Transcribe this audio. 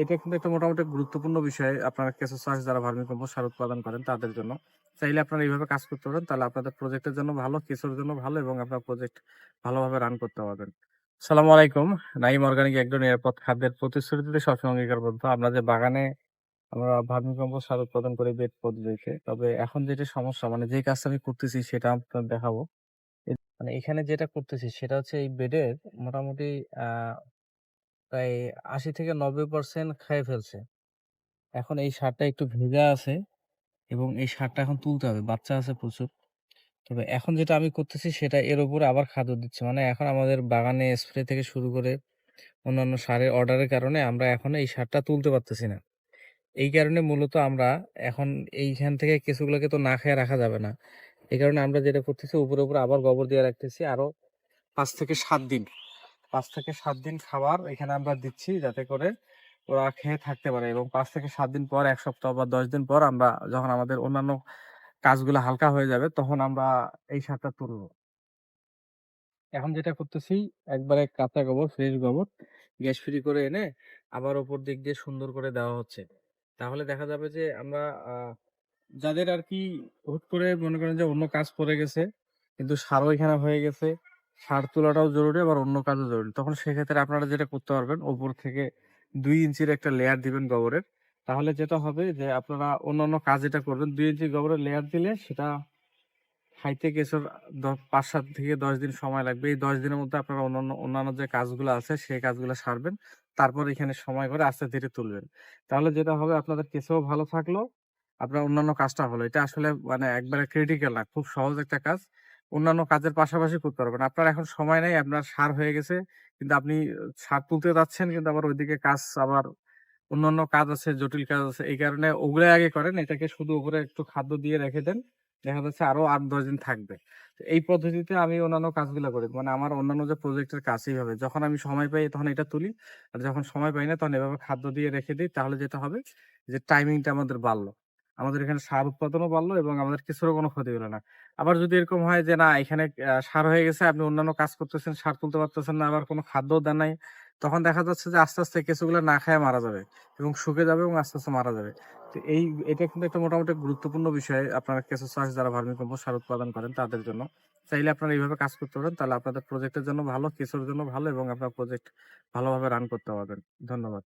এটা কিন্তু একটা মোটামুটি গুরুত্বপূর্ণ বিষয়। আপনারা কেঁচো চাষ যারা ভার্মি কম্পোস্ট সার উৎপাদন করেন তাদের জন্য। চাইলে আপনারা এইভাবে কাজ করতে পারেন, তাহলে আপনাদের প্রজেক্টের জন্য ভালো কেঁচোর জন্য ভালো এবং আপনার প্রজেক্ট ভালোভাবে রান করতে পারবেন। সালাম আলাইকুম। নাইম অর্গানিক একজন নিরাপদ খাদ্যের প্রতিশ্রুতিতে সবসময় অঙ্গীকারবদ্ধ আমরা যে বাগানে আমরা ভার্মি কম্পোস্ট সার উৎপাদন করি বেড পদ্ধতিতে তবে এখন যেটা সমস্যা মানে যে কাজটা আমি করতেছি সেটা আপনার দেখাবো। মানে এখানে যেটা করতেছি সেটা হচ্ছে এই বেডের মোটামুটি প্রায় আশি থেকে নব্বই পার্সেন্ট খেয়ে ফেলছে। এখন এই সারটা একটু ভেজা আছে এবং এই সারটা এখন তুলতে হবে, বাচ্চা আছে প্রচুর। তবে এখন যেটা আমি করতেছি সেটা এর উপরে আবার খাদ্য দিচ্ছি। মানে এখন আমাদের বাগানে স্প্রে থেকে শুরু করে অন্যান্য সারের অর্ডারের কারণে আমরা এখন এই সারটা তুলতে পারতেছি না। এই কারণে মূলত আমরা এখন এইখান থেকে কিছুগুলোকে তো না খেয়ে রাখা যাবে না। এই কারণে আমরা যেটা করতেছি, উপরে উপরে আবার গোবর দিয়ে রাখতেছি আরও পাঁচ থেকে সাত দিন। পাঁচ থেকে সাত দিন খাবার এখানে আমরা দিচ্ছি যাতে করে ওরা খেয়ে থাকতে পারে এবং পাঁচ থেকে সাত দিন পর, এক সপ্তাহ বা দশ দিন পর আমরা যখন আমাদের অন্যান্য কাজগুলো হালকা হয়ে যাবে তখন আমরা এই সারটা তুলবো। এখন যেটা করতেছি, একবারে কাঁচা গোবর, ফ্রেশ গোবর, গ্যাস ফ্রি করে এনে আবার ওপর দিক দিয়ে সুন্দর করে দেওয়া হচ্ছে। তাহলে দেখা যাবে যে আমরা যাদের আর কি হুট করে মনে করেন যে অন্য কাজ পড়ে গেছে, কিন্তু সারও এখানে হয়ে গেছে সার তোলাটাও জরুরি, আবার অন্য কাজও জরুরি। তখন সেক্ষেত্রে আপনারা যেটা করতে পারবেন, ওপর থেকে দুই ইঞ্চির একটা লেয়ার দিবেন গোবরের। তাহলে যেটা হবে যে, আপনারা অন্যান্য কাজ যেটা করবেন, দুই ইঞ্চি গোবরের লেয়ার দিলে সেটা খাইতে কেশর পাঁচ, সাত থেকে দশ দিন সময় লাগবে। এই দশ দিনের মধ্যে আপনারা অন্যান্য অন্যান্য যে কাজগুলো আছে, সেই কাজগুলো সারবেন। তারপর এখানে সময় করে আস্তে ধীরে তুলবেন। তাহলে যেটা হবে, আপনাদের কেসেও ভালো থাকল। আপনার অন্যান্য কাজটা হলো এটা আসলে মানে একবারে ক্রিটিক্যাল না, খুব সহজ একটা কাজ। অন্যান্য কাজের পাশাপাশি করতে পারবেন। আপনার এখন সময় নাই, আপনার সার হয়ে গেছে, কিন্তু আপনি সার তুলতে যাচ্ছেন, কিন্তু আবার ওইদিকে কাজ আবার অন্যান্য কাজ আছে, জটিল কাজ আছে, এই কারণে ওগুলো আগে করেন, এটাকে শুধু উপরে একটু খাদ্য দিয়ে রেখে দেন, দেখা যাচ্ছে আরও আট দশ দিন থাকবে। এই পদ্ধতিতে আমি অন্যান্য কাজগুলো করি মানে আমার অন্যান্য যে প্রজেক্টের কাজ এইভাবে, যখন আমি সময় পাই তখন এটা তুলি, আর যখন সময় পাই না তখন এভাবে খাদ্য দিয়ে রেখে দিই, তাহলে যেটা হবে যে টাইমিংটা আমাদের বাড়লো। আমাদের এখানে সার উৎপাদনও বাড়লো এবং আমাদের কিছুরও কোনো ক্ষতি হলো না। আবার যদি এরকম হয় যে, না, এখানে সার হয়ে গেছে, আপনি অন্যান্য কাজ করতেছেন, সার তুলতে পারতেছেন না, আবার কোনো খাদ্য দেন নাই, তখন দেখা যাচ্ছে যে, আস্তে আস্তে কিছুগুলো না খায় মারা যাবে এবং শুকে যাবে এবং আস্তে আস্তে মারা যাবে। তো এই, এটা কিন্তু একটা মোটামুটি গুরুত্বপূর্ণ বিষয়। আপনারা কেঁচো চাষ, যারা ভার্মি কম্পোস্ট সার উৎপাদন করেন তাদের জন্য। চাইলে আপনারা এইভাবে কাজ করতে পারেন, তাহলে আপনাদের প্রজেক্টের জন্য ভালো কেঁচোর জন্য ভালো এবং আপনার প্রজেক্ট ভালোভাবে রান করতে পারবেন। ধন্যবাদ।